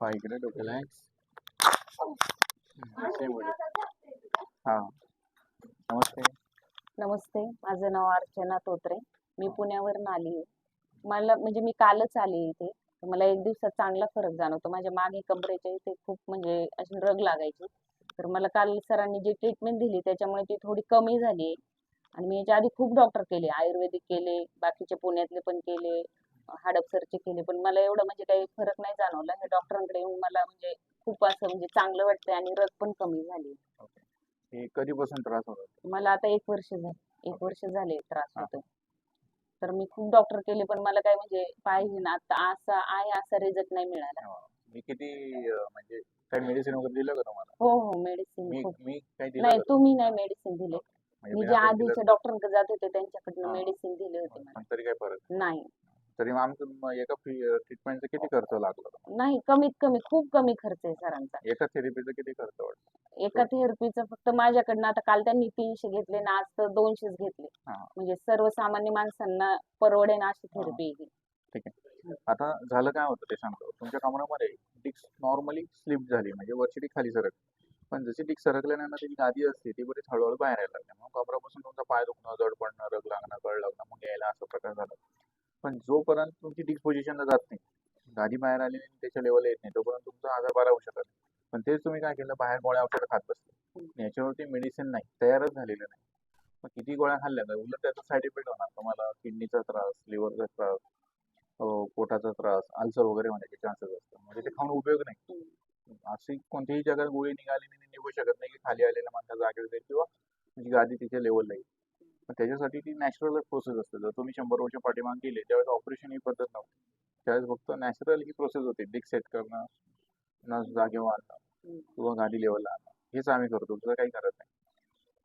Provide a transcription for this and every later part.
इकडे हा. नमस्ते. नमस्ते. माझं नाव अर्चना तोत्रे. मी पुण्यावरून आली आहे. मला म्हणजे मी कालच आली इथे. मला एक दिवसात चांगला फरक जाणवतो. माझ्या मागे कमरेच्या इथे खूप म्हणजे अशी रग लागायची. तर मला काल सरांनी जी ट्रीटमेंट दिली त्याच्यामुळे ती थोडी कमी झाली आहे. आणि मी याच्या आधी खूप डॉक्टर केले. आयुर्वेदिक केले बाकीचे पुण्यातले पण केले. हडपसरचे केले. पण मला एवढं म्हणजे काही फरक नाही जाणवला. हे डॉक्टरांकडे येऊन मला म्हणजे खूप असं म्हणजे चांगलं वाटतंय आणि रग पण कमी झाली हे कधीपासून त्रास होतो मला आता एक वर्ष झाले. एक वर्ष झाले त्रास हा. होतोय. तर मी खूप डॉक्टर केले पण मला काय म्हणजे पाहिजे ना. आता असा आहे असा रिझल्ट नाही मिळाला. मी किती म्हणजे काही मेडिसिन वगैरे दिलं का तुम्हाला? हो हो. मेडिसिन मी दिलं नाही? तुम्ही नाही मेडिसिन दिले. म्हणजे मी जे आता दिलं. आधीचे तर- डॉक्टरांकडे जात होते त्यांच्याकडनं. मेडिसिन दिले होते तरी काय फरक? नाही. तरी मग आमचं एका ट्रीटमेंटचा किती खर्च लागला? नाही कमीत कमी खूप कमी खर्च आहे सरांचा एका थेरपीचा किती खर्च वाटतो एका थेरपीचा फक्त माझ्याकडनं आता काल त्यांनी तीनशे घेतले ना आज तर दोनशेच घेतले हा. म्हणजे सर्वसामान्य माणसांना परवडेन अशी. थेरपी आहे ही. आता झालं काय होतं ते सांगतो तुमच्या कमरामध्ये डिक्स नॉर्मली स्लिप झाली म्हणजे वरची डिक खाली सरक पण जशी डिक सरकल्यानंतर त्याची गादी असते ती बरीच हळूहळू बाहेर यायला लागली मग कमरापासून तुमचा पाय दुखणं जड पडणं रग लागणं कळ लागणं मग यायला असा प्रकार झाला पण जोपर्यंत तुमची डिक पोझिशनला जात नाही गादी बाहेर आली नाही त्याच्या लेवलला येत नाही तोपर्यंत तुमचा आजार बरा होऊ शकत नाही पण तेच तुम्ही काय केलं बाहेर गोळ्या औषध खात बसले. याच्यावरती मेडिसिन नाही तयारच झालेलं नाही. मग किती गोळ्या खाल्ल्या? तर उलट त्याचा साईड इफेक्ट होणार. तुम्हाला किडनीचा त्रास लिव्हरचा त्रास पोटाचा त्रास अल्सर वगैरे होण्याचे चान्सेस असतात. म्हणजे ते खाऊन उपयोग नाही. अशी कोणत्याही जगात गोळी निघाली नाही निघू शकत नाही की खाली आलेल्या माणसा जागेवर जाईल किंवा तुमची गादी तिच्या लेवलला येईल. त्याच्यासाठी ती नॅचरल प्रोसेस असते. जर तुम्ही शंभर वर्ष पाठीमाग गेले त्यावेळेस ऑपरेशन ही पद्धत नव्हती. त्यावेळेस फक्त नॅचरल ही प्रोसेस होती. डिक सेट करणं नस जागेवर आणणं किंवा गाडी लेवलला आणणं. हेच आम्ही करतो दुसरं काही करत नाही.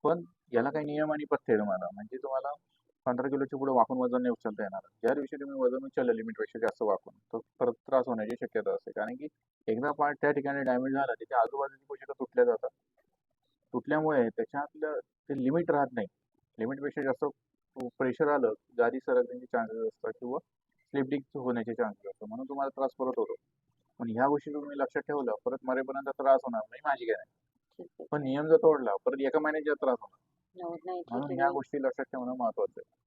पण याला काही नियम आणि पथ्य तुम्हाला म्हणजे तुम्हाला पंधरा किलोच्या पुढे वाकून वजन नाही उचलता येणार. ज्या दिवशी तुम्ही वजन उचललं लिमिटपेक्षा जास्त वाकून तर परत त्रास होण्याची शक्यता असते. कारण की एकदा पार्ट त्या ठिकाणी डॅमेज झाला त्याच्या आजूबाजूची पोषक तुटल्या जातात. तुटल्यामुळे त्याच्यातलं ते लिमिट राहत नाही. लिमिटपेक्षा जास्त प्रेशर आलं गादी सरकण्याचे चान्सेस असतात किंवा स्लिप डिक होण्याचे चान्सेस असतात. म्हणून तुम्हाला त्रास परत होतो. पण ह्या गोष्टी तुम्ही लक्षात ठेवलं परत मरेपर्यंत त्रास होणार नाही माझी काय नाही. ठीक आहे. पण नियम जर तोडला परत एका महिन्याचा त्रास होणार. हो, म्हणून ह्या गोष्टी लक्षात ठेवणं महत्वाचं आहे.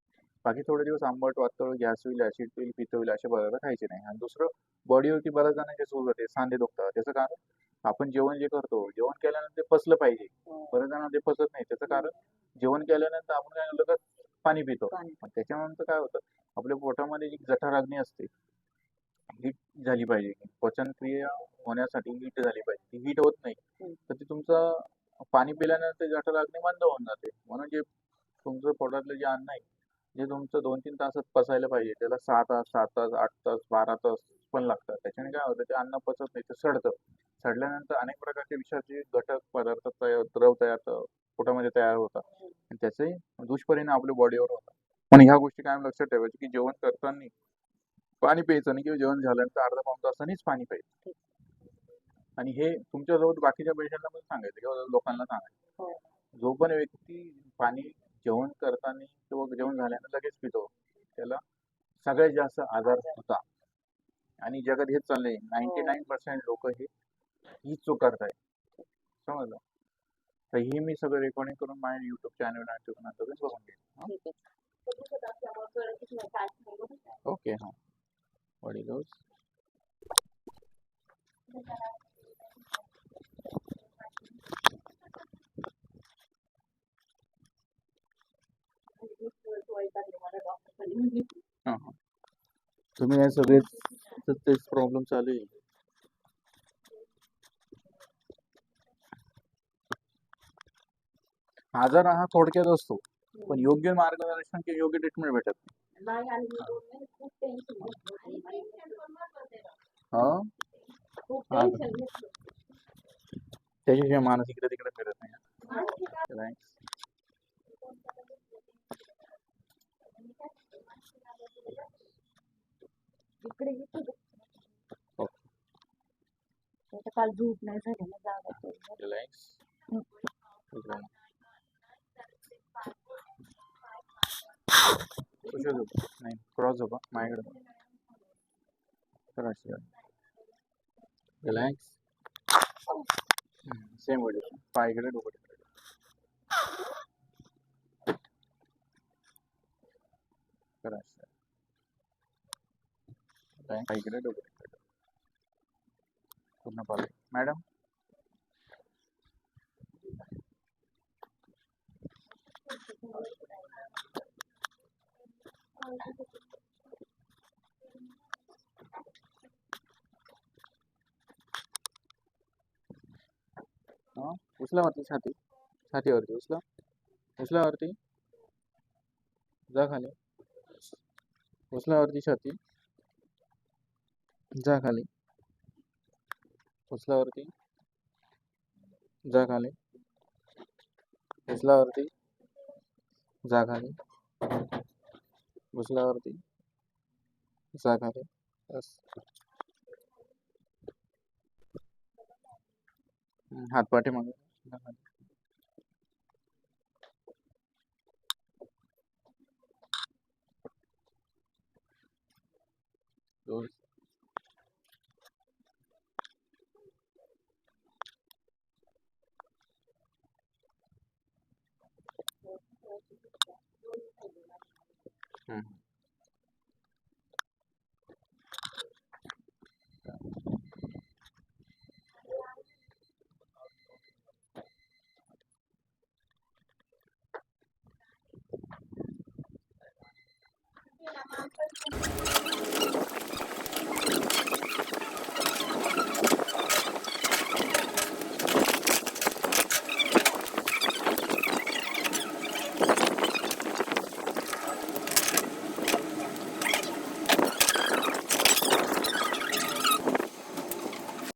बाकी थोडे दिवस आंबट वातळ गॅस होईल ऍसिड होईल पित्त होईल असे पदार्थ खायचे नाही. आणि दुसरं बॉडीवरती बऱ्याच जणांचे सूज होते सांधे दुखतात. त्याचं कारण आपण जेवण जे करतो जेवण केल्यानंतर ते पचलं पाहिजे. हो, बऱ्याच जणांना ते पचत नाही. त्याचं कारण जेवण केल्यानंतर आपण काय लगेच पाणी पितो. पाणी. त्याच्यानंतर काय होतं आपल्या पोटामध्ये जी जठराग्नी असते हीट झाली पाहिजे. पचन क्रिया होण्यासाठी हीट झाली पाहिजे. ती हीट होत नाही. तर ती तुमचं पाणी पिल्यानंतर जठराग्नी मंद होऊन जाते. म्हणून जे तुमचं पोटातलं जे अन्न आहे जे तुमचं दोन तीन तासात पचायला पाहिजे. त्याला सहा तास सात तास आठ तास बारा तास पण लागतात. त्याच्याने काय होतं ते अन्न पचत नाही ते सडतं. सडल्यानंतर अनेक प्रकारचे विषारी घटक पदार्थ तयार द्रव तयार पोटामध्ये तयार होतात. आणि त्याचे दुष्परिणाम आपल्या बॉडीवर होतात. पण ह्या गोष्टी कायम लक्षात ठेवायची की जेवण करताना पाणी प्यायचं नाही किंवा जेवण झाल्यानंतर अर्धा पाऊण तासानेच पाणी प्यायचं. आणि हे तुमच्यासोबत बाकीच्या पेशंटला पण सांगायचं किंवा लोकांना सांगायचं. हो. जो पण व्यक्ती पाणी जेवण करताना किंवा जेवण झाल्यानंतर लगेच पितो त्याला सगळ्यात जास्त आजार होता आणि जगात हेच चाललंय. नाईन्टी नाईन पर्सेंट लोक हे हीच चूक करताय समजलं? तर ही मी सगळं रेकॉर्डिंग करून माझ्या युट्यूब चॅनल आणि तुम्ही बघून घेईन. ओके हां. वडी गोज हां तुम्ही हे सगळे तेच प्रॉब्लेम चालू आहे. आजार हा थोडक्यात असतो पण योग्य मार्गदर्शन किंवा योग्य ट्रीटमेंट भेटत नाही। नाही आणि मी दोन महिने खूप टेन्शन घेतलं. हा? खूप हा. टेन्शन घेतलं. त्याच्याशिवाय माणूस इकडे तिकडे फिरत नाही Relax. इकडे इकडे हो. आता काल झोप नाही झाली ना जागा Relax. इकडे. नाही क्रॉस झोपा माझ्याकडे. तर अशी रिलॅक्स सेम पोझिशन पायकडे डोकं तिकडे करा पाय डोकं पूर्ण पाहिजे मॅडम Thank you. उचला वरती छाती. छातीवरती उचला. उचलावरती जा खाली. उचलावरती छाती. जा खाली. उचलावरती जा खाली. उचलावरती जा खाली. उचला वरती जा खाली बस हम्म, हात पाठीमागे जा खाली. दोन mm.